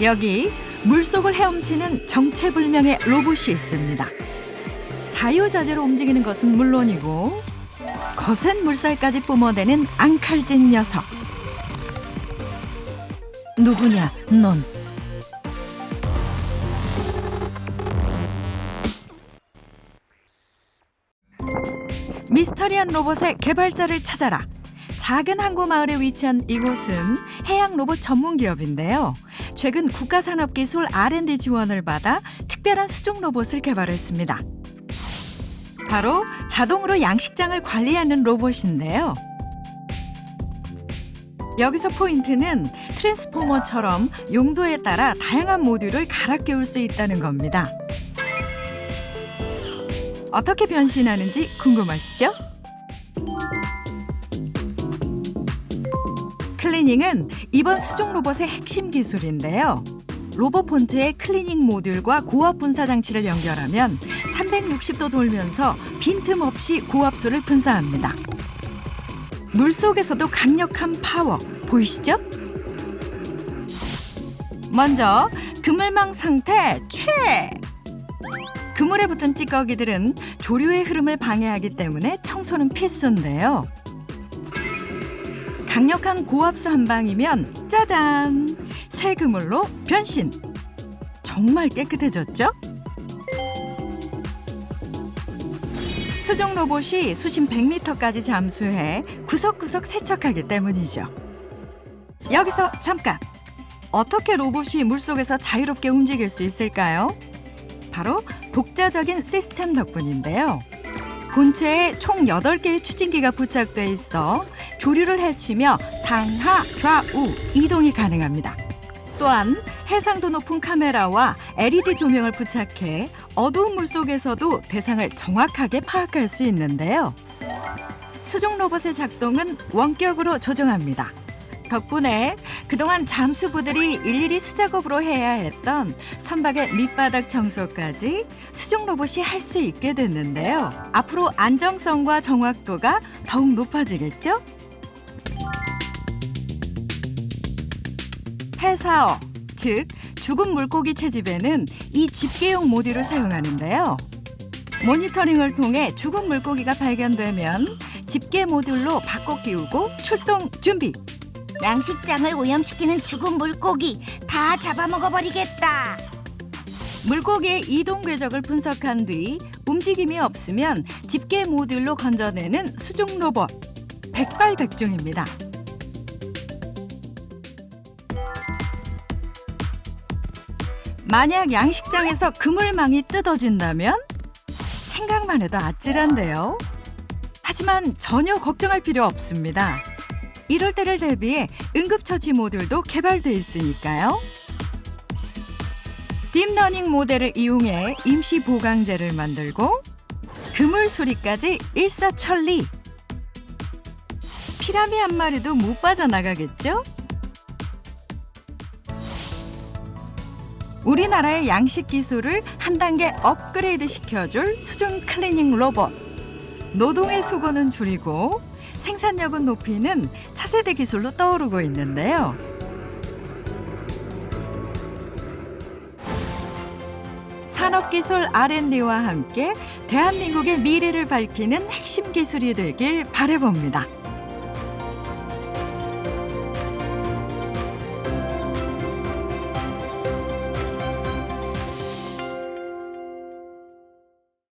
여기 물속을 헤엄치는 정체불명의 로봇이 있습니다. 자유자재로 움직이는 것은 물론이고 거센 물살까지 뿜어대는 앙칼진 녀석. 누구냐, 넌? 미스터리한 로봇의 개발자를 찾아라. 작은 항구 마을에 위치한 이곳은 해양 로봇 전문 기업인데요. 최근 국가산업기술 R&D 지원을 받아 특별한 수중 로봇을 개발했습니다. 바로 자동으로 양식장을 관리하는 로봇인데요. 여기서 포인트는 트랜스포머처럼 용도에 따라 다양한 모듈을 갈아 끼울 수 있다는 겁니다. 어떻게 변신하는지 궁금하시죠? 클리닝은 이번 수중 로봇의 핵심 기술인데요. 로봇 본체의 클리닝 모듈과 고압 분사 장치를 연결하면 360도 돌면서 빈틈없이 고압수를 분사합니다. 물 속에서도 강력한 파워 보이시죠? 먼저 그물망 상태 최. 그물에 붙은 찌꺼기들은 조류의 흐름을 방해하기 때문에 청소는 필수인데요. 강력한 고압수 한 방이면 짜잔 새 그물로 변신. 정말 깨끗해졌죠? 수중 로봇이 수심 100m까지 잠수해 구석구석 세척하기 때문이죠. 여기서 잠깐. 어떻게 로봇이 물속에서 자유롭게 움직일 수 있을까요? 바로 독자적인 시스템 덕분인데요. 본체에 총 8개의 추진기가 부착돼 있어 조류를 헤치며 상하, 좌우 이동이 가능합니다. 또한 해상도 높은 카메라와 LED 조명을 부착해 어두운 물 속에서도 대상을 정확하게 파악할 수 있는데요. 수중 로봇의 작동은 원격으로 조정합니다. 덕분에 그동안 잠수부들이 일일이 수작업으로 해야 했던 선박의 밑바닥 청소까지 수중 로봇이 할 수 있게 됐는데요. 앞으로 안정성과 정확도가 더욱 높아지겠죠? 폐사어, 즉 죽은 물고기 채집에는 이 집게용 모듈을 사용하는데요. 모니터링을 통해 죽은 물고기가 발견되면 집게 모듈로 바꿔 끼우고 출동 준비. 양식장을 오염시키는 죽은 물고기 다 잡아먹어버리겠다. 물고기의 이동 궤적을 분석한 뒤 움직임이 없으면 집게 모듈로 건져내는 수중 로봇 백발백중입니다. 만약 양식장에서 그물망이 뜯어진다면 생각만 해도 아찔한데요. 하지만 전혀 걱정할 필요 없습니다. 이럴 때를 대비해 응급처치 모듈도 개발돼 있으니까요. 딥러닝 모델을 이용해 임시 보강제를 만들고 그물 수리까지 일사천리. 피라미 한 마리도 못 빠져나가겠죠? 우리나라의 양식 기술을 한 단계 업그레이드 시켜줄 수중 클리닝 로봇. 노동의 수고는 줄이고 생산력은 높이는 차세대 기술로 떠오르고 있는데요. 산업기술 R&D와 함께 대한민국의 미래를 밝히는 핵심 기술이 되길 바라봅니다.